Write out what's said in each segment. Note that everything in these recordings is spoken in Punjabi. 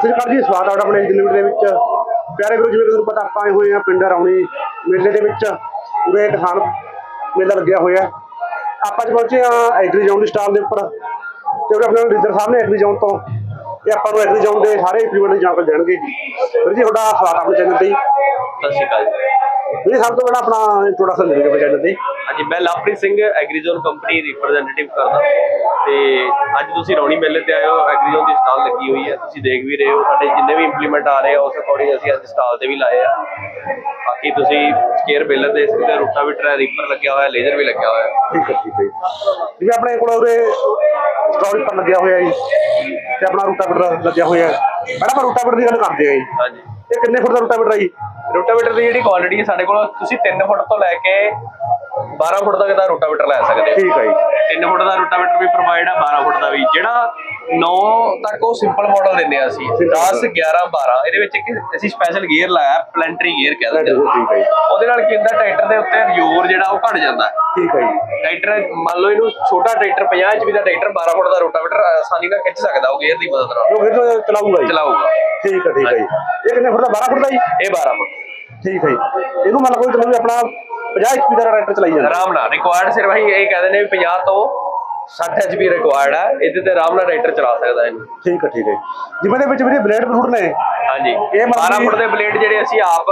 ਸਤਿ ਸ਼੍ਰੀ ਅਕਾਲ ਜੀ ਸਵਾਦ ਹੈ ਤੁਹਾਡਾ ਆਪਣੇ ਜ਼ਿਲ੍ਹੇ ਦੇ ਵਿੱਚ। ਪਿਆਰੇ ਗੁਰੂ ਜਿਵੇਂ ਕਿ ਤੁਹਾਨੂੰ ਪਤਾ, ਆਪਾਂ ਆਏ ਹੋਏ ਆ ਪਿੰਡ ਰੌਣੀ ਮੇਲੇ ਦੇ ਵਿੱਚ। ਉਰੇ ਕਿਸਾਨ ਮੇਲਾ ਲੱਗਿਆ ਹੋਇਆ। ਆਪਾਂ ਅੱਜ ਪਹੁੰਚੇ ਆ ਐਗਰੀ ਜ਼ੋਨ ਦੀ ਸਟਾਲ ਦੇ ਉੱਪਰ। ਤੇ ਉਰੇ ਆਪਣੇ ਲੀਡਰ ਸਾਹਿਬ ਨੇ ਐਗਰੀ ਜ਼ੋਨ ਤੋਂ। ਇਹ ਆਪਾਂ ਨੂੰ ਐਗਰੀ ਜ਼ੋਨ ਦੇ ਸਾਰੇ ਇੰਪਲੀਮੈਂਟ ਦੀ ਜਾਣਕਾਰੀ ਦੇਣਗੇ। ਵੀਰ ਜੀ, ਤੁਹਾਡਾ ਸਵਾਗਤ ਆਪਣੇ ਚੈਨਲ ਤੇ ਸਤਿ ਸ਼੍ਰੀ ਅਕਾਲ ਜੀ, ਸਭ ਤੋਂ ਪਹਿਲਾਂ ਆਪਣਾ ਦੇ ਦਿਓ ਆਪਣੇ ਚੈਨਲ ਤੇ। ਹਾਂਜੀ ਮੈਂ Lovepreet Singh Agrizone company representative ਕਰਦਾ। ਤੇ ਅੱਜ ਤੁਸੀਂ ਰੌਣੀ ਮੇਲੇ ਤੇ ਆਏ ਹੋ ਐਗਰੀਜ਼ੋਨ ਦੀ ਸਟਾਲ ਲੱਗੀ ਹੋਈ ਹੈ। ਤੁਸੀਂ ਦੇਖ ਵੀ ਰਹੇ ਹੋ ਸਾਡੇ ਜਿੰਨੇ ਵੀ ਇੰਪਲੀਮੈਂਟ ਆ ਰਹੇ ਆ ਉਸ ਅਕੋਰਡਿੰਗ ਅਸੀਂ ਅੱਜ ਸਟਾਲ ਤੇ ਵੀ ਲਾਏ ਆ। ਬਾਕੀ ਤੁਸੀਂ ਸਕੇਅਰ ਬੇਲਰ ਦੇ ਸਕਦੇ ਰੂਟਾਵੀਟਰ ਹੈ ਰੀਪਰ ਲੱਗਿਆ ਹੋਇਆ ਲੇਜ਼ਰ ਵੀ ਲੱਗਿਆ ਹੋਇਆ। ਠੀਕ ਹੈ ਠੀਕ ਹੈ। ਜਿਵੇਂ ਆਪਣੇ ਕੋਲ ਉਰੇ ਪਰ ਲੱਗਿਆ ਹੋਇਆ ਜੀ ਤੇ ਆਪਣਾ ਰੂਟਾਵੀਟਰ ਲੱਗਿਆ ਹੋਇਆ ਆਪਾਂ ਰੂਟਾਵੀਟਰ ਦੀ ਗੱਲ ਕਰਦੇ ਹਾਂ ਜੀ। ਹਾਂਜੀ। ਇਹ ਕਿੰਨੇ ਫੁੱਟ ਦਾ ਰੋਟਾਵੇਟਰ ਹੈ ਜੀ? ਰੂਟਾਵੀਟਰ ਦੀ ਜਿਹੜੀ ਕੁਆਲਿਟੀ ਹੈ ਸਾਡੇ ਕੋਲ, ਤੁਸੀਂ 3 ਫੁੱਟ ਤੋਂ ਲੈ ਕੇ 12 ਫੁੱਟ ਤੱਕ ਦਾ ਰੂਟਾਵੀਟਰ ਲੈ ਸਕਦੇ ਠੀਕ ਹੈ ਜੀ। 3 ਫੁੱਟ ਦਾ ਰੂਟਾਵੀਟਰ ਵੀ ਪ੍ਰੋਵਾਈਡ ਹੈ 12 ਫੁੱਟ ਦਾ ਵੀ। ਜਿਹੜਾ 9 ਤੱਕ ਉਹ ਸਿੰਪਲ ਮਾਡਲ ਦਿੰਦੇ ਆ ਅਸੀਂ। 10 11 12 ਇਹਦੇ ਵਿੱਚ ਇੱਕ ਅਸੀਂ ਸਪੈਸ਼ਲ ਗੇਅਰ ਲਾਇਆ ਪਲੈਂਟਰੀ ਗੇਅਰ ਕਹਿੰਦੇ ਠੀਕ ਆ ਹੈ ਜੀ। ਉਹਦੇ ਨਾਲ ਕੀ ਹੁੰਦਾ ਟਰੈਕਟਰ ਦੇ ਉੱਤੇ ਜ਼ੋਰ ਜਿਹੜਾ ਉਹ ਘਟ ਜਾਂਦਾ। ਠੀਕ ਹੈ ਜੀ। ਟਰੈਕਟਰ ਮੰਨ ਲਓ ਇਹਨੂੰ ਛੋਟਾ ਟਰੈਕਟਰ 50 ਇੰਚ ਦਾ ਟਰੈਕਟਰ 12 ਫੁੱਟ ਦਾ ਰੋਟਾਵੇਟਰ ਆਸਾਨੀ ਨਾਲ ਖਿੱਚ ਸਕਦਾ ਉਹ ਗੇਅਰ ਦੀ ਮਦਦ ਨਾਲ। ਉਹ ਫਿਰ ਚਲਾਊਗਾ ਜੀ। ਚਲਾਊਗਾ। ਠੀਕ ਹੈ ਠੀਕ ਹੈ ਜੀ। ਇਹ ਕਿੰਨੇ ਫੁੱਟ ਦਾ? 12 ਫੁੱਟ ਦਾ ਜੀ? ਇਹ 12 ਫੁੱਟ। ਠੀਕ ਹੈ ਜੀ। ਇਹਨੂੰ ਮੰਨ ਲਓ ਕਿ ਆਪਣਾ 50 HP ਦਾ ਟਰੈਕਟਰ ਚਲਾਈ ਜਾਂਦਾ। ਆਰਾਮ ਨਾਲ ਰਿਕੁਆਇਰਡ ਸਿਰਫ ਅਸੀਂ ਇਹ ਕਹਿੰਦੇ ਨੇ ਵੀ 50 ਤੋਂ 60 HP ਰਿਕੁਆਇਰਡ ਹੈ ਇਹਦੇ ਤੇ ਆਰਾਮ ਨਾਲ ਟਰੈਕਟਰ ਚਲਾ ਸਕਦਾ ਇਹਨੂੰ ਠੀਕ ਹੈ ਠੀਕ ਹੈ। ਜਿਵੇਂ ਦੇ ਵਿੱਚ ਵੀ ਬਲੇਡ ਬਲੂਡ ਨੇ ਹਾਂਜੀ। ਇਹ ਮਤਲਬ 12 ਕਿ- ਫੁੱਟ ਦੇ ਬਲੇਡ ਜਿਹੜੇ ਅਸੀਂ ਆਪ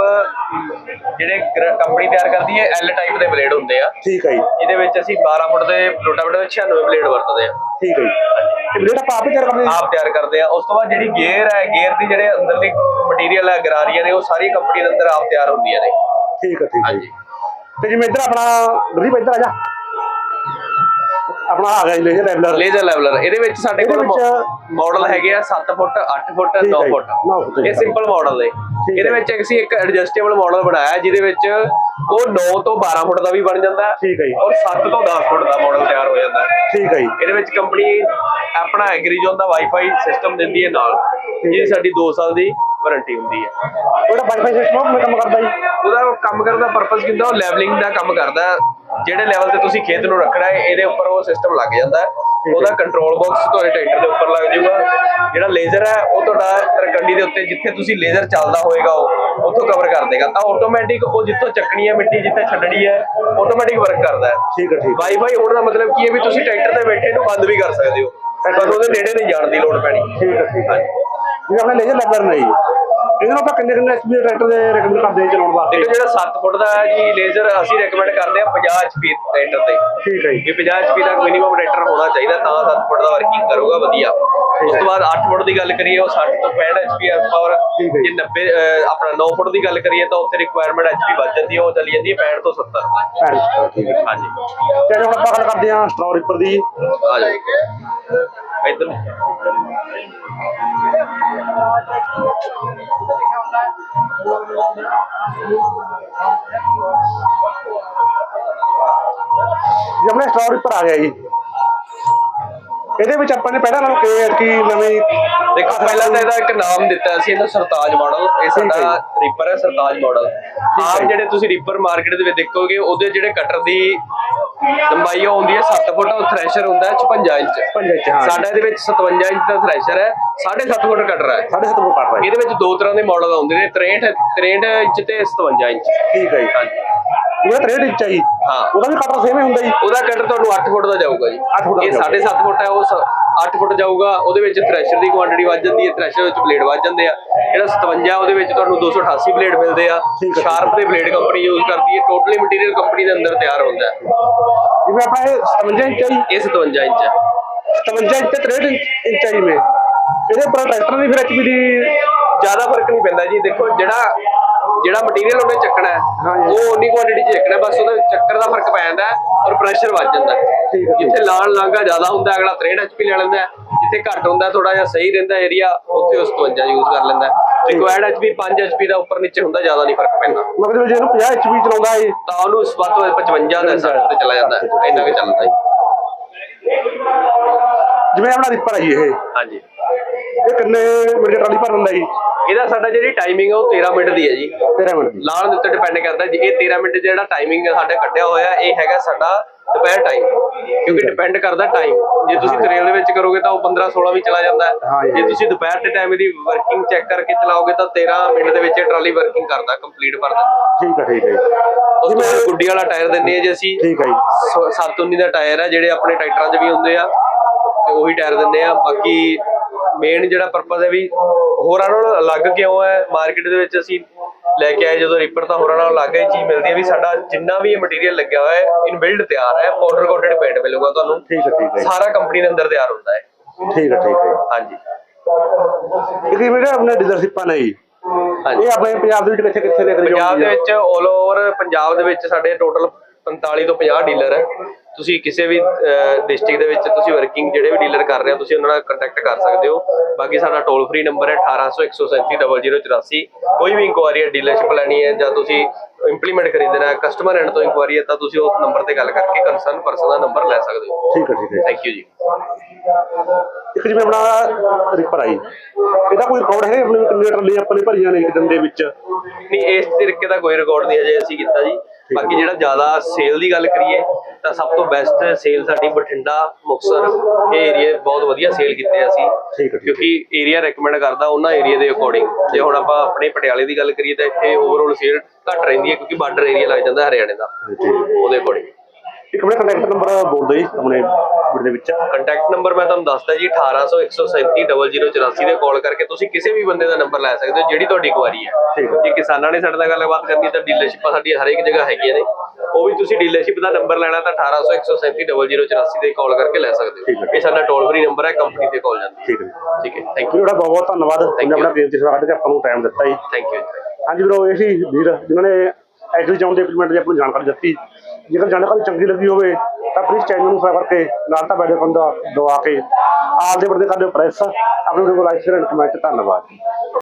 ਜਿਹੜੇ ਕੰਪਨੀ ਤਿਆਰ ਕਰਦੀ ਹੈ ਐਲ ਟਾਈਪ ਦੇ ਬਲੇਡ ਹੁੰਦੇ ਆ। ਠੀਕ ਹੈ ਜੀ। ਜਿਹਦੇ ਵਿੱਚ ਅਸੀਂ 12 ਫੁੱਟ ਦੇ ਰੋਟਾਵੇਟਰ ਵਿੱਚ 96 ਬਲੇਡ ਵਰਤਦੇ ਆ। ਠੀਕ ਹੈ ਜੀ। ਬਲੇਡ ਆਪਾਂ ਆਪ ਹੀ ਤਿਆਰ ਕਰਦੇ ਹਾਂ ਆਪ ਤਿਆਰ ਕਰਦੇ ਆ। ਉਸ ਤੋਂ ਬਾਅਦ ਜਿਹੜੀ ਗੇਅਰ ਹੈ ਗੇਅਰ ਦੀ ਜਿਹੜੇ ਅੰਦਰਲੀ ਮਟੀਰੀਅਲ ਹੈ ਗਰਾਰੀਆਂ ਨੇ ਉਹ ਸਾਰੀ ਕੰਪਨੀ ਦੇ ਅੰਦਰ ਆਪ ਤਿਆਰ ਹੁੰਦੀਆਂ ਨੇ। ਠੀਕ ਹੈ ਠੀਕ ਹੈ ਜੀ। ਹਾਂਜੀ। ਤੇ ਜਿਵੇਂ ਇੱਧਰ ਆਪਣਾ ਗਰੀਬ ਇੱਧਰ ਆ ਜਾ। ਆਪਣਾ ਆ ਗਿਆ ਜੀ ਲੇਜ਼ਰ ਲੈਵਲਰ ਲੇਜ਼ਰ ਲੈਵਲਰ ਇਹਦੇ ਵਿੱਚ ਸਾਡੇ ਇਹਦੇ ਕੋਲ ਵਿੱਚ- ਮਾਡਲ ਹੈਗੇ ਆ 7 ਫੁੱਟ 8 ਫੁੱਟ ਠੀਕ 9 ਹੈ ਜੀ, ਫੁੱਟ। ਨੌ ਫੁੱਟ ਇਹ। ਸਿੰਪਲ ਮਾਡਲ ਨੇ। ਹੈ। ਇਹਦੇ ਵਿੱਚ ਅਸੀਂ ਇੱਕ ਐਡਜਸਟੇਬਲ ਮਾਡਲ ਬਣਾਇਆ ਜਿਹਦੇ ਵਿੱਚ ਉਹ 9 ਤੋਂ 12 ਫੁੱਟ ਦਾ ਵੀ ਬਣ ਜਾਂਦਾ ਹੈ ਠੀਕ ਹੈ ਜੀ। ਔਰ 7 ਤੋਂ 10 ਫੁੱਟ ਦਾ ਮਾਡਲ ਤਿਆਰ ਹੋ ਜਾਂਦਾ। ਹੈ ਠੀਕ ਹੈ ਜੀ। ਇਹਦੇ ਵਿੱਚ ਕੰਪਨੀ ਆਪਣਾ ਐਗਰੀਜ਼ੋਨ ਦਾ ਵਾਈਫਾਈ ਸਿਸਟਮ ਦਿੰਦੀ ਹੈ ਨਾਲ ਜਿਹਦੀ ਸਾਡੀ 2 ਸਾਲ ਦੀ ਵਾਰੰਟੀ ਹੁੰਦੀ ਹੈ। ਉਹਦਾ ਵਾਈਫਾਈ ਸਿਸਟਮ ਮੈਂ ਕੰਮ ਕਰਦਾ ਜੀ। ਉਹਦਾ ਕੰਮ ਕਰਨ ਦਾ ਪਰਪਸ ਕਿੰਦਾ? ਉਹ ਲੈਵਲਿੰਗ ਦਾ ਕੰਮ ਕਰਦਾ। ਜਿਹੜੇ ਲੈਵਲ ਤੇ ਤੁਸੀਂ ਖੇਤ ਨੂੰ ਰੱਖਣਾ ਹੈ ਇਹਦੇ ਉੱਪਰ ਉਹ ਸਿਸਟਮ ਲੱਗ ਜਾਂਦਾ। ਉਹਦਾ ਕੰਟਰੋਲ ਬਾਕਸ ਤੁਹਾਡੇ ਟਰੈਕਟਰ ਦੇ ਉੱਪਰ ਲੱਗ ਜਾਊਗਾ। ਜਿਹੜਾ ਲੇਜ਼ਰ ਹੈ ਉਹ ਤੁਹਾਡਾ ਤਰਕੰਡੀ ਦੇ ਉੱਤੇ ਜਿੱਥੇ ਤੁਸੀਂ ਲੇਜ਼ਰ ਚੱਲਦਾ ਹੋਏਗਾ ਉਹ ਉੱਥੋਂ ਕਵਰ ਕਰ ਦੇਗਾ। ਤਾਂ ਆਟੋਮੈਟਿਕ ਉਹ ਜਿੱਥੋਂ ਚੱਕਣੀ ਹੈ ਮਿੱਟੀ ਜਿੱਥੇ ਛੱਡਣੀ ਹੈ ਆਟੋਮੈਟਿਕ ਵਰਕ ਕਰਦਾ ਹੈ। ਠੀਕ ਹੈ ਠੀਕ ਹੈ। ਵਾਈਫਾਈ ਹੋਣ ਦਾ ਮਤਲਬ ਕੀ ਹੈ ਵੀ ਤੁਸੀਂ ਟਰੈਕਟਰ ਤੇ ਬੈਠੇ ਨੂੰ ਬੰਦ ਵੀ ਕਰ ਸਕਦੇ ਹੋ। ਤੁਹਾਨੂੰ ਉਹਦੇ ਨੇੜੇ ਨਹੀਂ ਜਾਣ ਦੀ ਲੋੜ ਪੈਣੀ। ਠੀਕ ਹੈ ਠੀਕ ਹੈ। ਇਹ ਆਪਣੇ ਲੇਜ਼ਰ ਲੈਬਰ ਨੇ ਜੀ ਇਹਦੇ ਨਾਲ ਆਪਾਂ ਕਿੰਨੇ ਕਿੰਨੇ ਐਚਪੀ ਟਰੈਕਟਰ ਦੇ ਰეკਮੈਂਡ ਕਰਦੇ ਚਲਾਉਣ ਵਾਸਤੇ। ਜਿਹੜਾ 7 ਫੁੱਟ ਦਾ ਜੀ ਲੇਜ਼ਰ ਅਸੀਂ ਰეკਮੈਂਡ ਕਰਦੇ ਹਾਂ 50 ਐਚਪੀ ਟਰੈਕਟਰ ਤੇ। ਠੀਕ ਹੈ ਜੀ। ਇਹ 50 ਐਚਪੀ ਦਾ ਮਿਨੀਮਮ ਟਰੈਕਟਰ ਹੋਣਾ ਚਾਹੀਦਾ ਤਾਂ 7 ਫੁੱਟ ਦਾ ਵਰਕਿੰਗ ਕਰੂਗਾ ਵਧੀਆ। ਉਸ ਤੋਂ ਬਾਅਦ 8 ਫੁੱਟ ਦੀ ਗੱਲ ਕਰੀਏ ਉਹ 60 ਤੋਂ 65 ਐਚਪੀ ਪਾਵਰ ਜੇ। 90 ਆਪਣਾ 9 ਫੁੱਟ ਦੀ ਗੱਲ ਕਰੀਏ ਤਾਂ ਉੱਥੇ ਰਿਕੁਆਇਰਮੈਂਟ ਐਚਪੀ ਵੱਧ ਜਾਂਦੀ ਹੈ ਉਹ ਚਲੀ ਜਾਂਦੀ ਹੈ 65 ਤੋਂ 70 ਹਾਂਜੀ। ਤੇ ਹੁਣ ਆਪਾਂ ਗੱਲ ਕਰਦੇ ਹਾਂ ਸਟ੍ਰੋਰਿਪਰ ਦੀ। ਆ ਜਾਓ। ਇੱਧਰ ਜੇ ਆਪਣੇ ਸਟ੍ਰੋ ਰਿਪਰ ਆ ਗਿਆ ਜੀ। ਇਹਦੇ ਵਿੱਚ ਆਪਾਂ ਨੇ ਪਹਿਲਾਂ ਨਾਲੋਂ ਕਿ ਕੀ ਨਵੀਂ ਦੇਖੋ ਪਹਿਲਾਂ ਤਾਂ ਇਹਦਾ ਇੱਕ ਨਾਮ ਦਿੱਤਾ ਸੀ ਇਹਨੂੰ ਸਰਤਾਜ ਮਾਡਲ ਇਹ ਸਾਡਾ ਰੀਪਰ ਹੈ ਸਰਤਾਜ ਮਾਡਲ ਆਮ। ਜਿਹੜੇ ਤੁਸੀਂ ਰੀਪਰ ਮਾਰਕੀਟ ਦੇ ਵਿੱਚ ਦੇਖੋਗੇ ਉਹਦੇ ਜਿਹੜੇ ਕਟਰ ਦੀ ਲੰਬਾਈ ਹੁੰਦੀ ਹੈ 7 ਫੁੱਟ ਉਹ ਥ੍ਰੈਸ਼ਰ ਹੁੰਦਾ ਹੈ 56 ਇੰਚ। 55 ਇੰਚ, ਹਾਂ। ਸਾਡਾ ਇਹਦੇ ਵਿੱਚ 57 ਇੰਚ ਦਾ ਥ੍ਰੈਸ਼ਰ ਹੈ 7.5 ਫੁੱਟ ਕਟਰ ਹੈ। ਸਾਢੇ ਸੱਤ ਫੁੱਟ ਕੱਟ ਰਿਹਾ ਇਹਦੇ ਵਿੱਚ ਦੋ ਤਰ੍ਹਾਂ ਦੇ ਮਾਡਲ ਆਉਂਦੇ ਨੇ 63 63 ਇੰਚ ਤੇ 57 ਇੰਚ। ਠੀਕ ਹੈ ਜੀ। ਹਾਂਜੀ। ਜਿਹੜਾ 63 ਇੰਚ ਹੈ ਜੀ। ਹਾਂ। ਉਹਦਾ ਵੀ ਕਟਰ ਸੇਮ ਹੀ ਹੁੰਦਾ ਜੀ। ਉਹਦਾ ਕਟਰ ਤੁਹਾਨੂੰ 8 ਫੁੱਟ ਦਾ ਜਾਊਗਾ ਜੀ। ਅੱਠ ਫੁੱਟ ਦਾ ਇਹ ਜਾਊਗਾ। 7.5 ਫੁੱਟ ਹੈ ਉਹ 8 ਫੁੱਟ ਜਾਊਗਾ ਉਹਦੇ ਵਿੱਚ ਥ੍ਰੈਸ਼ਰ ਦੀ ਕੁਆਂਟੀਟੀ ਵੱਧ ਜਾਂਦੀ ਹੈ ਥ੍ਰੈਸ਼ਰ ਵਿੱਚ ਬਲੇਡ ਵੱਧ ਜਾਂਦੇ ਆ। ਜਿਹੜਾ 57 ਉਹਦੇ ਵਿੱਚ ਤੁਹਾਨੂੰ 288 ਬਲੇਡ ਮਿਲਦੇ ਆ। ਸ਼ਾਰਪ ਦੇ ਬਲੇਡ ਕੰਪਨੀ ਯੂਜ਼ ਕਰਦੀ ਹੈ ਟੋਟਲੀ ਮਟੀਰੀਅਲ ਕੰਪਨੀ ਦੇ ਅੰਦਰ ਤਿਆਰ ਹੁੰਦਾ ਜਿਵੇਂ ਆਪਣਾ ਇਹ 57 ਇੰਚ ਇਹ 57 ਇੰਚ ਹੈ। 57 ਇੰਚ ਤੇ 63 ਇੰਚ ਹੈ ਇਹਦੇ ਉੱਪਰ ਟਰੈਕਟਰ ਦੀ ਫਿਰ ਐਚਪੀ ਦੀ ਜ਼ਿਆਦਾ ਫ਼ਰਕ ਨਹੀਂ ਪੈਂਦਾ ਜੀ। ਦੇਖੋ ਜਿਹੜਾ ਜਿਹੜਾ ਮਟੀਰੀਅਲ ਉਹਨੇ ਚੱਕਣਾ ਹੈ। ਉਹ ਉਨੀ ਕੁਆਂਟੀਟੀ ਚ ਚੱਕਣਾ ਬਸ ਉਹਦਾ ਚੱਕਰ ਦਾ ਫ਼ਰਕ ਪੈ ਜਾਂਦਾ ਔਰ ਪ੍ਰੈਸ਼ਰ ਵੱਧ ਜਾਂਦਾ ਜਿੱਥੇ ਲਾਣ ਲਾਂਗਾ ਜ਼ਿਆਦਾ ਹੁੰਦਾ ਅਗਲਾ 63 ਐਚਪੀ ਲੈ ਲੈਂਦਾ। ਜਿੱਥੇ ਘੱਟ ਹੁੰਦਾ ਥੋੜਾ ਜਿਹਾ ਸਹੀ ਰਹਿੰਦਾ ਏਰੀਆ ਉੱਥੇ ਉਸ 52 ਯੂਜ਼ ਕਰ ਲੈਂਦਾ ਰਿਕੁਆਇਰਡ ਐਚਪੀ 5 ਐਚਪੀ ਦਾ ਉੱਪਰ ਨੀਚੇ ਹੁੰਦਾ ਜ਼ਿਆਦਾ ਨਹੀਂ ਫ਼ਰਕ ਪੈਂਦਾ। ਮਤਲਬ ਜੇ ਇਹਨੂੰ 50 ਐਚਪੀ ਚਲਾਉਂਦਾ ਹੈ ਤਾਂ ਉਹਨੂੰ ਵੱਧ ਤੋਂ ਵੱਧ 55 ਦਾ 60 ਤੇ ਚਲਾ ਜਾਂਦਾ ਹੈ। ਇੰਨਾ ਕੁ ਚੱਲਦਾ ਹੈ। ਜਿਵੇਂ ਆਪਣਾ ਰਿਪਰ ਹੈ ਜੀ ਇਹ। ਹਾਂਜੀ। ਇਹ ਕਿੰਨੇ ਦੀ ਟਰਾਲੀ ਭਰ ਦਿੰਦਾ ਜੀ? ਇਹਦਾ ਸਾਡਾ ਜਿਹੜੀ ਟਾਈਮਿੰਗ ਹੈ ਉਹ 13 ਮਿੰਟ ਦੀ ਹੈ ਜੀ। 13 ਮਿੰਟ ਦੀ। ਲਾਣ ਦੇ ਉੱਤੇ ਡਿਪੈਂਡ ਕਰਦਾ ਜੀ। ਇਹ 13 ਮਿੰਟ ਜਿਹੜਾ ਟਾਈਮਿੰਗ ਸਾਡਾ ਕੱਢਿਆ ਹੋਇਆ ਇਹ ਹੈਗਾ ਸਾਡਾ ਦੁਪਹਿਰ ਟਾਈਮ ਕਿਉਂਕਿ ਡਿਪੈਂਡ ਕਰਦਾ ਟਾਈਮ ਜੇ ਤੁਸੀਂ ਹਾਂ। ਤਰੇਲ ਦੇ ਵਿੱਚ ਕਰੋਗੇ ਤਾਂ ਉਹ 15 16 ਵੀ ਚਲਾ ਜਾਂਦਾ ਹਾਂ। ਹੈ ਜੀ। ਤੁਸੀਂ ਦੁਪਹਿਰ ਦੇ ਟਾਈਮ ਇਹਦੀ ਵਰਕਿੰਗ ਚੈੱਕ ਕਰਕੇ ਚਲਾਓਗੇ ਤਾਂ 13 ਮਿੰਟ ਦੇ ਵਿੱਚ ਇਹ ਟਰਾਲੀ ਵਰਕਿੰਗ ਕਰਦਾ ਕੰਪਲੀਟ ਭਰ ਦਿੰਦਾ ਠੀਕ ਹੈ ਠੀਕ ਹੈ। ਉਸ ਤੋਂ ਬਾਅਦ ਗੁੱਡੀ ਵਾਲਾ ਟਾਇਰ ਦਿੰਦੇ ਆ ਜੇ ਅਸੀਂ। ਠੀਕ ਹੈ ਜੀ। 719 ਦਾ ਟਾਇਰ ਹੈ ਜਿਹੜੇ ਆਪਣੇ ਟਰੈਕਟਰਾਂ 'ਚ ਵੀ ਹੁੰਦੇ ਆ ਤੇ ਉਹੀ ਟਾਇਰ ਦਿੰਦੇ ਆ ਬਾਕੀ ਮੇਨ ਜਿਹੜਾ ਪਰਪਸ ਹੈ ਵੀ ਹੋਰਾਂ ਨਾਲੋਂ ਅਲੱਗ ਕਿਉਂ ਹੈ? ਮਾਰਕੀਟ ਦੇ ਵਿੱਚ ਅਸੀਂ ਲੈ ਕੇ ਆਏ ਜਦੋਂ ਰੀਪਰ ਤਾਂ ਹੋਰਾਂ ਨਾਲੋਂ ਅਲੱਗ ਇਹ ਚੀਜ਼ ਮਿਲਦੀ ਹੈ ਵੀ ਸਾਡਾ ਜਿੰਨਾ ਵੀ ਇਹ ਮਟੀਰੀਅਲ ਲੱਗਿਆ ਹੋਇਆ ਹੈ ਇਨ ਬਿਲਡ ਤਿਆਰ ਹੈ ਪਾਊਡਰ ਕੋਟਡ ਪੇਂਟ ਮਿਲੂਗਾ ਤੁਹਾਨੂੰ। ਠੀਕ ਹੈ ਠੀਕ ਹੈ। ਸਾਰਾ ਕੰਪਨੀ ਦੇ ਅੰਦਰ ਤਿਆਰ ਹੁੰਦਾ ਹੈ। ਠੀਕ ਹੈ ਠੀਕ ਹੈ ਹਾਂਜੀ। ਇਹ ਮੇਰੇ ਆਪਣੇ ਡੀਲਰਸ਼ਿਪਾਂ ਨੇ ਜੀ। ਹਾਂਜੀ। ਇਹ ਆਪਣੇ ਪੰਜਾਬ ਦੇ ਵਿੱਚ ਕਿੱਥੇ ਕਿੱਥੇ ਨੇ ਪੰਜਾਬ ਦੇ ਵਿੱਚ 올 ਓਵਰ ਪੰਜਾਬ ਦੇ ਵਿੱਚ ਸਾਡੇ ਟੋਟਲ 45 ਤੋਂ 50 ਡੀਲਰ ਹੈ। ਤੁਸੀਂ ਕਿਸੇ ਵੀ ਡਿਸਟ੍ਰਿਕਟ ਦੇ ਵਿੱਚ ਤੁਸੀਂ ਵਰਕਿੰਗ ਜਿਹੜੇ ਵੀ ਡੀਲਰ ਕਰ ਰਹੇ ਹੋ ਤੁਸੀਂ ਉਹਨਾਂ ਨਾਲ ਕੰਟੈਕਟ ਕਰ ਸਕਦੇ ਹੋ। ਬਾਕੀ ਸਾਡਾ ਟੋਲ ਫ੍ਰੀ ਨੰਬਰ ਹੈ 1800 137 0084 ਕੋਈ ਵੀ ਇਨਕੁਆਇਰੀ ਹੈ ਡੀਲਰਸ਼ਿਪ ਲੈਣੀ ਹੈ ਜਾਂ ਤੁਸੀਂ ਇੰਪਲੀਮੈਂਟ ਖਰੀਦਣਾ ਹੈ ਕਸਟਮਰ ਐਂਡ ਤੋਂ ਇਨਕੁਆਇਰੀ ਹੈ ਤਾਂ ਤੁਸੀਂ ਉਸ ਨੰਬਰ ਤੇ ਗੱਲ ਕਰਕੇ ਕੰਸਰਨ ਪਰਸਨ ਦਾ ਨੰਬਰ ਲੈ ਸਕਦੇ ਹੋ। ਠੀਕ ਹੈ ਠੀਕ ਹੈ। ਥੈਂਕ ਯੂ ਜੀ। ਇੱਕ ਜਿਵੇਂ ਆਪਣਾ ਰਿਪਰ ਆਈ। ਇਹਦਾ ਕੋਈ ਰਿਕਾਰਡ ਹੈ? ਆਪਣੇ ਕਿੰਨੇ ਟਰਾਲੀ ਆਪਣੇ ਭਰੀਆਂ ਨੇ ਇੱਕ ਦਿਨ ਦੇ ਵਿੱਚ? ਨਹੀਂ ਇਸ ਤਰੀਕੇ ਦਾ ਕੋਈ ਰਿਕਾਰਡ ਨਹੀਂ ਅਜੇ ਅਸੀਂ ਕੀਤਾ ਜੀ। ਬਾਕੀ ਜਿਹੜਾ ਜ਼ਿਆਦਾ ਸੇਲ ਦੀ ਗੱਲ ਕਰੀਏ ਤਾਂ ਸਭ ਤੋਂ ਬੈਸਟ ਸੇਲ ਸਾਡੀ ਬਠਿੰਡਾ ਮੁਕਤਸਰ ਇਹ ਏਰੀਆ ਬਹੁਤ ਵਧੀਆ ਸੇਲ ਕੀਤੇ ਆ ਅਸੀਂ। ਠੀਕ ਹੈ ਠੀਕ ਕਿਉਂਕਿ ਏਰੀਆ ਰეკਮੈਂਡ ਕਰਦਾ ਉਹਨਾਂ ਏਰੀਆ ਦੇ ਅਕੋਰਡਿੰਗ ਜੇ ਹੁਣ ਆਪਾਂ ਆਪਣੇ ਪਟਿਆਲੇ ਦੀ ਗੱਲ ਕਰੀਏ ਤਾਂ ਇੱਥੇ ਓਵਰਆਲ ਸੇਲ ਘੱਟ ਰਹਿੰਦੀ ਹੈ ਕਿਉਂਕਿ ਬਾਰਡਰ ਏਰੀਆ ਲੱਗ ਜਾਂਦਾ ਹਰਿਆਣੇ ਦਾ। ਉਹਦੇ ਅਕੋਰਡਿੰਗ ਇੱਕ ਆਪਣੇ ਕੰਟੈਕਟ ਨੰਬਰ ਬੋਲ ਦਿਓ ਜੀ ਆਪਣੇ ਵੀਡੀਓ ਦੇ ਵਿੱਚ। ਕੰਟੈਕਟ ਨੰਬਰ ਮੈਂ ਤੁਹਾਨੂੰ ਦੱਸਦਾ ਜੀ 1800 137 0084 ਦੇ ਕਾਲ ਕਰਕੇ ਤੁਸੀਂ ਕਿਸੇ ਵੀ ਬੰਦੇ ਦਾ ਨੰਬਰ ਲੈ ਸਕਦੇ ਹੋ ਜਿਹੜੀ ਤੁਹਾਡੀ ਕੁਆਰੀ ਹੈ। ਜੇ ਕਿਸਾਨਾਂ ਨੇ ਸਾਡੇ ਨਾਲ ਗੱਲਬਾਤ ਕਰਨੀ ਤਾਂ ਡੀਲਰਸ਼ਿਪਾਂ ਸਾਡੀਆਂ ਹਰੇਕ ਜਗ੍ਹਾ ਹੈਗੀਆਂ ਨੇ। ਉਹ ਵੀ ਤੁਸੀਂ ਡੀਲਰਸ਼ਿਪ ਦਾ ਨੰਬਰ ਲੈਣਾ ਤਾਂ 1800 137 0084 ਤੇ ਕਾਲ ਕਰਕੇ ਲੈ ਸਕਦੇ ਹੋ। ਇਹ ਸਾਡਾ ਟੋਲ ਫ੍ਰੀ ਨੰਬਰ ਹੈ ਕੰਪਨੀ ਤੇ ਕਾਲ ਜਾਂਦੀ ਠੀਕ ਹੈ ਠੀਕ ਹੈ ਥੈਂਕ ਤੁਹਾਡਾ ਬਹੁਤ ਬਹੁਤ ਧੰਨਵਾਦ। ਤੁਸੀਂ. ਆਪਣਾ ਕੀਮਤੀ ਸਮਾਂ ਕੱਢ ਕੇ ਆਪਾਂ ਨੂੰ ਟਾਈਮ ਦਿੱਤਾ ਜੀ। ਯੂ ਥੈਂਕ ਯੂ ਹਾਂਜੀ ਵੀਰੋ ਇਹ ਸੀ ਵੀਰ ਜਿਨ੍ਹਾਂ ਨੇ ਐਗਰੀ ਜੌਨ ਦੇ ਇੰਪਲੀਮੈਂਟ ਦੀ ਆਪਣੀ ਜਾਣਕਾਰੀ ਦਿੱਤੀ। ਜੇਕਰ ਜਾਣਕਾਰੀ ਚੰਗੀ ਲੱਗੀ ਹੋਵੇ, ਤਾਂ ਪਲੀਜ਼ ਚੈਨਲ ਨੂੰ ਸਬਸਕ੍ਰਾਈਬ ਕਰਕੇ ਨਾਲ ਤਾਂ ਬੈਲ ਆਈਕਨ ਦਾ ਦਬਾ ਕੇ ਆਲ ਦੇ ਬਰਦੇ ਕਰਦੇ ਪ੍ਰੈਸ ਆਪਣੇ ਵੀਡੀਓ ਨੂੰ ਲਾਈਕ ਸ਼ੇਅਰ ਐਂਡ ਕਮੈਂਟ ਧੰਨਵਾਦ।